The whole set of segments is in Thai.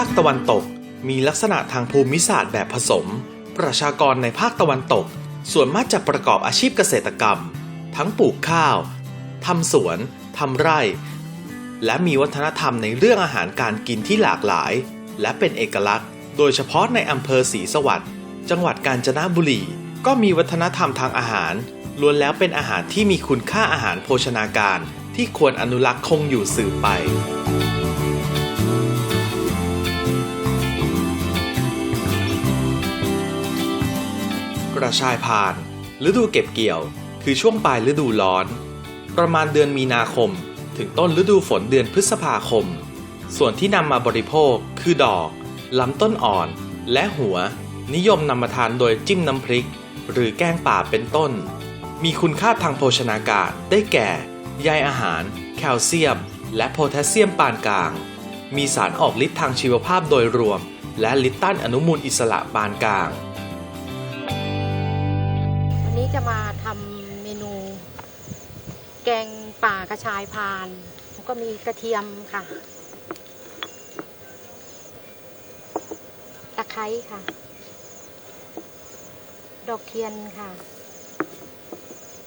าคตะวันตก มีลักษณะทางภูมิศาสตร์แบบผสม ประชากรในภาคตะวันตก ส่วนมากจะประกอบอาชีพเกษตรกรรม ทั้งปลูกข้าวทำสวนทำไร่ และมีวัฒนธรรมในเรื่องอาหารการกินที่หลากหลาย และเป็นเอกลักษณ์ โดยเฉพาะในอำเภอศรีสวัสดิ์จังหวัดกาญจนบุรี ก็มีวัฒนธรรมทางอาหารล้วนแล้วเป็นอาหารที่มีคุณค่าอาหารโภชนาการที่ควรอนุรักษ์คงอยู่สืบไป กระชายพานฤดูเก็บเกี่ยว คือช่วงปลายฤดูร้อน ประมาณเดือนมีนาคม ถึงต้นฤดูฝนเดือนพฤษภาคม ส่วนที่นำมาบริโภคคือดอกลำต้นอ่อนและหัว นิยมนำมาทานโดยจิ้มน้ำพริก หรือแกงป่าเป็นต้น มีคุณค่าทางโภชนาการได้แก่ใยอาหาร แคลเซียม และโพแทสเซียมปานกลาง มีสารออกฤทธิ์ทางชีวภาพโดยรวม และฤทธิ์ต้านอนุมูลอิสระปานกลาง จะมาทำเมนู แกงป่ากระชายพานแล้วก็มีกระเทียมค่ะ ตะไคร้ค่ะ ดอกเทียนค่ะ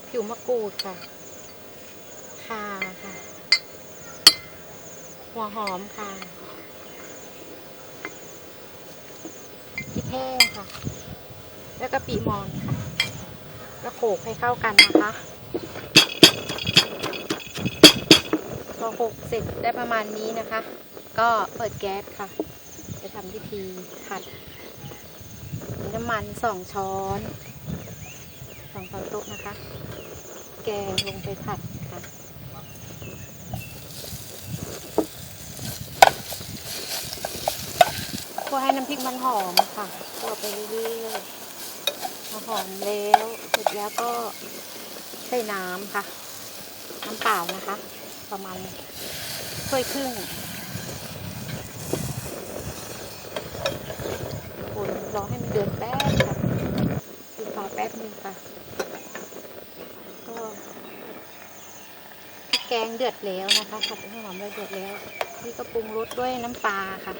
ผิวมะกรูดค่ะข่าค่ะ หัวหอมค่ะพริกแห้งค่ะ แล้วก็ปีมอนค่ะ แล้วโขลกให้เข้ากันนะคะ พอโขลกเสร็จได้ประมาณนี้นะคะ ก็เปิดแก๊สค่ะ จะทำพิธีผัดน้ำมันสองช้อนสองช้อนโต๊ะนะคะ แกงลงไปผัดค่ะคั่วให้น้ำพริกมันหอมค่ะคั่วไปเรื่อยๆ หอมแล้วเสร็จแล้วก็ใส่น้ำค่ะ น้ำเปล่านะคะ ประมาณถ้วยครึ่งคนรอให้มันเดือดแป๊บค่ะปิดฝาแป๊บนึงค่ะ ก็แกงเดือดแล้วนะคะผัดให้หอมเลยเดือดแล้ว นี่ก็ปรุงรสด้วยน้ำปลาค่ะ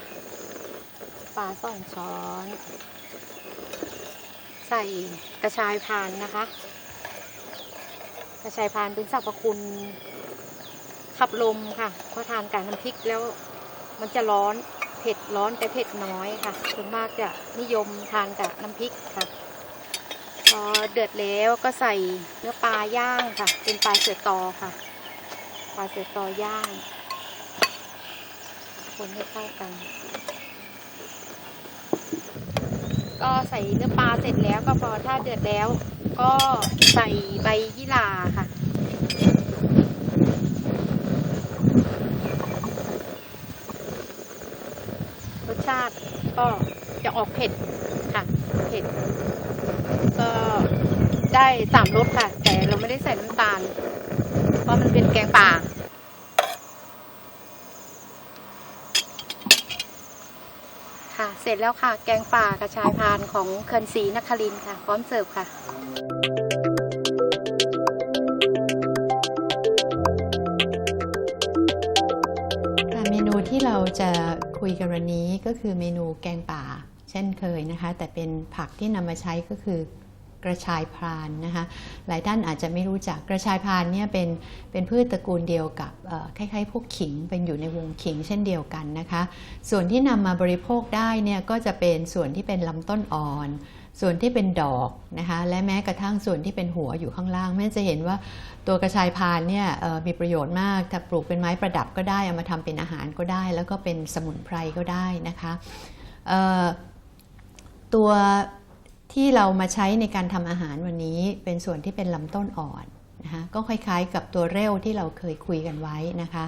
ปลาสองช้อน ใส่กระชายพานนะคะ กระชายพานเป็นสรรพคุณขับลมค่ะเพราะทานกับน้ำพริกแล้วมันจะร้อนเผ็ดร้อนแต่เผ็ดน้อยค่ะส่วนมากจะนิยมทานกับน้ำพริกค่ะ พอเดือดแล้วก็ใส่เนื้อปลาย่างค่ะ เป็นปลาเสือตอค่ะ ปลาเสือตอย่าง คนให้เข้ากัน ก็ใส่เนื้อปลาเสร็จแล้วก็พอถ้าเดือดแล้ว ก็ใส่ใบยี่หร่าค่ะ รสชาติก็จะออกเผ็ดค่ะ เผ็ด ก็ได้สามรสค่ะ แต่เราไม่ได้ใส่น้ำตาล เพราะมันเป็นแกงป่า ค่ะ เสร็จแล้วค่ะ แกงป่ากระชายพานของเคือนศรีนครินทร์ค่ะ พร้อมเสิร์ฟค่ะ ค่ะเมนูที่เราจะคุยกันวันนี้ก็คือเมนูแกงป่า เช่นเคยนะคะ แต่เป็นผักที่นำมาใช้ก็คือ กระชายพรานนะคะหลายท่านอาจจะไม่รู้จักกระชายพรานเนี่ยเป็นเป็นพืชตระกูลเดียวกับคล้ายๆพวกขิงเป็นอยู่ในวงขิงเช่นเดียวกันนะคะส่วนที่นำมาบริโภคได้เนี่ยก็จะเป็นส่วนที่เป็นลำต้นอ่อน ส่วนที่เป็นดอกนะคะและแม้กระทั่งส่วนที่เป็นหัวอยู่ข้างล่างแม่จะเห็นว่าตัวกระชายพานเนี่ยมีประโยชน์มากถ้าปลูกเป็นไม้ประดับก็ได้เอามาทำเป็นอาหารก็ได้ แล้วก็เป็นสมุนไพรก็ได้นะคะตัว ที่เรามาใช้ในการทำอาหารวันนี้เป็นส่วนที่เป็นลำต้นอ่อนนะคะก็คล้ายๆกับตัวเร่วที่เราเคยคุยกันไว้นะคะ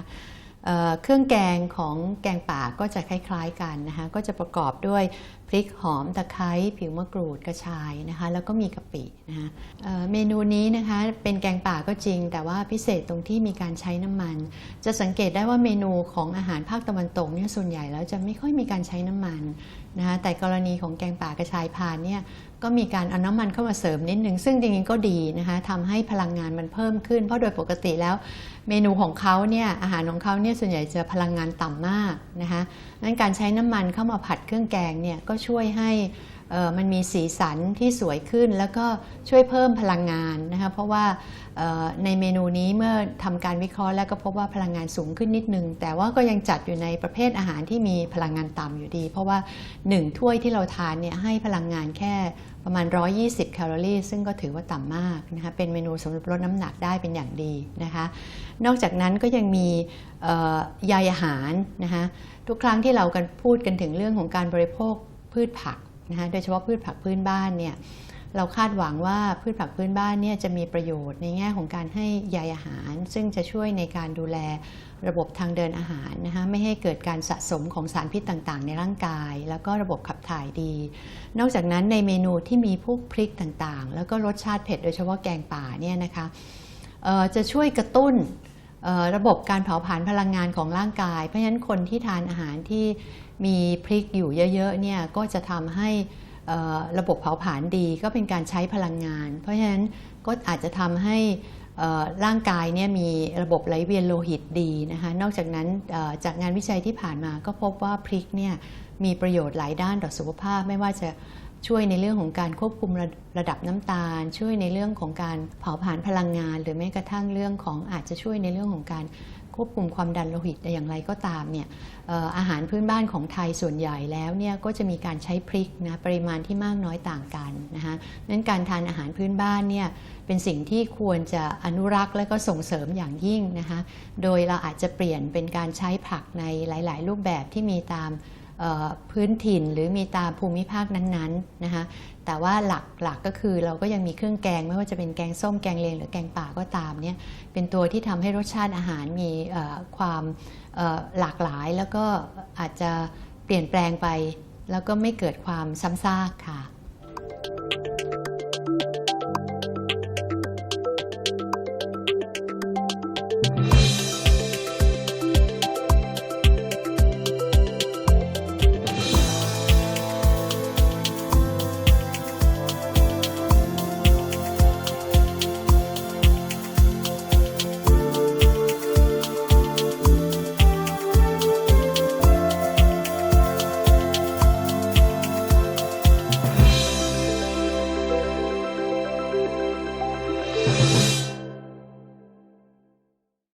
เเครื่องแกงของแกงป่าก็จะคล้าย ๆกันนะคะก็จะประกอบด้วยพริกหอมตะไคร้ผิวมะกรูดกระชายนะคะแล้วก็มีกะปินะคะเเมนูนี้นะคะเป็นแกงป่าก็จริง แต่ว่าพิเศษตรงที่มีการใช้น้ำมัน จะสังเกตได้ว่าเมนูของอาหารภาคตะวันตกเนี่ยส่วนใหญ่แล้วจะไม่ค่อยมีการใช้น้ำมันนะคะแต่กรณีของแกงป่ากระชายพานเนี่ย ก็มีการเอาน้ำมันเข้ามาเสริมนิดนึง ซึ่งจริงๆก็ดีนะคะทำให้พลังงานมันเพิ่มขึ้น เพราะโดยปกติแล้วเมนูของเขาเนี่ยอาหารของเขาเนี่ยส่วนใหญ่จะพลังงานต่ำมากนะคะนั้นการใช้น้ำมันเข้ามาผัดเครื่องแกงเนี่ยก็ช่วยให้มันมีสีสันที่สวยขึ้น แล้วก็ช่วยเพิ่มพลังงานนะคะเพราะว่าในเมนูนี้เมื่อทำการวิเคราะห์แล้วก็พบว่าพลังงานสูงขึ้นนิดนึง แต่ว่าก็ยังจัดอยู่ในประเภทอาหารที่มีพลังงานต่ำอยู่ดี เพราะว่า 1 ถ้วยที่เราทานเนี่ยให้พลังงานแค่ประมาณ 120 แคลอรี่ ซึ่งก็ถือว่าต่ำมากนะคะเป็นเมนูสำหรับลดน้ำหนักได้เป็นอย่างดีนะคะนอกจากนั้นก็ยังมีเอ่อใยอาหารนะคะทุกครั้งที่เรากันพูดกันถึงเรื่องของการบริโภคพืชผัก นะคะโดยเฉพาะพืชผักพื้นบ้านเนี่ยเราคาดหวังว่าพืชผักพื้นบ้านเนี่ยจะมีประโยชน์ในแง่ของการให้ใยอาหาร ซึ่งจะช่วยในการดูแลระบบทางเดินอาหารนะคะไม่ให้เกิดการสะสมของสารพิษต่างๆ ในร่างกาย แล้วก็ระบบขับถ่ายดี นอกจากนั้นในเมนูที่มีพวกพริกต่างๆ แล้วก็รสชาติเผ็ดโดยเฉพาะแกงป่าเนี่ยนะคะจะช่วยกระตุ้น ระบบการเผาผลาญพลังงานของร่างกาย เพราะฉะนั้นคนที่ทานอาหารที่มีพริกอยู่เยอะๆเนี่ยก็จะทำให้ระบบเผาผลาญดีก็เป็นการใช้พลังงาน เพราะฉะนั้นก็อาจจะทำให้ร่างกายเนี่ยมีระบบไหลเวียนโลหิตดีนะคะนอกจากนั้นจากงานวิจัยที่ผ่านมาก็พบว่าพริกเนี่ยมีประโยชน์หลายด้านต่อสุขภาพไม่ว่าจะ ช่วยในเรื่องของการควบคุมระระดับน้ำตาล ช่วยในเรื่องของการเผาผลาญพลังงาน หรือแม้กระทั่งเรื่องของอาจจะช่วยในเรื่องของการควบคุมความดันโลหิตได้อย่างไรก็ตามเนี่ยอาหารพื้นบ้านของไทยส่วนใหญ่แล้วเนี่ยก็จะมีการใช้พริกนะปริมาณที่มากน้อยต่างกันนะคะนั้นการทานอาหารพื้นบ้านเนี่ยเป็นสิ่งที่ควรจะอนุรักษ์และก็ส่งเสริมอย่างยิ่งนะคะโดยเราอาจจะเปลี่ยนเป็นการใช้ผักในหลาย ๆ รูปแบบที่มีตาม พื้นถิ่นหรือมีตามภูมิภาคนั้นๆนะคะแต่ว่าหลักๆกก็คือเราก็ยังมีเครื่องแกงไม่ว่าจะเป็นแกงส้มแกงเลงหรือแกงป่าก็ตามเนี่ยเป็นตัวที่ทำให้รสชาติอาหารมีความหลากหลาย แล้วก็อาจจะเปลี่ยนแปลงไป แล้วก็ไม่เกิดความซ้ำซากค่ะ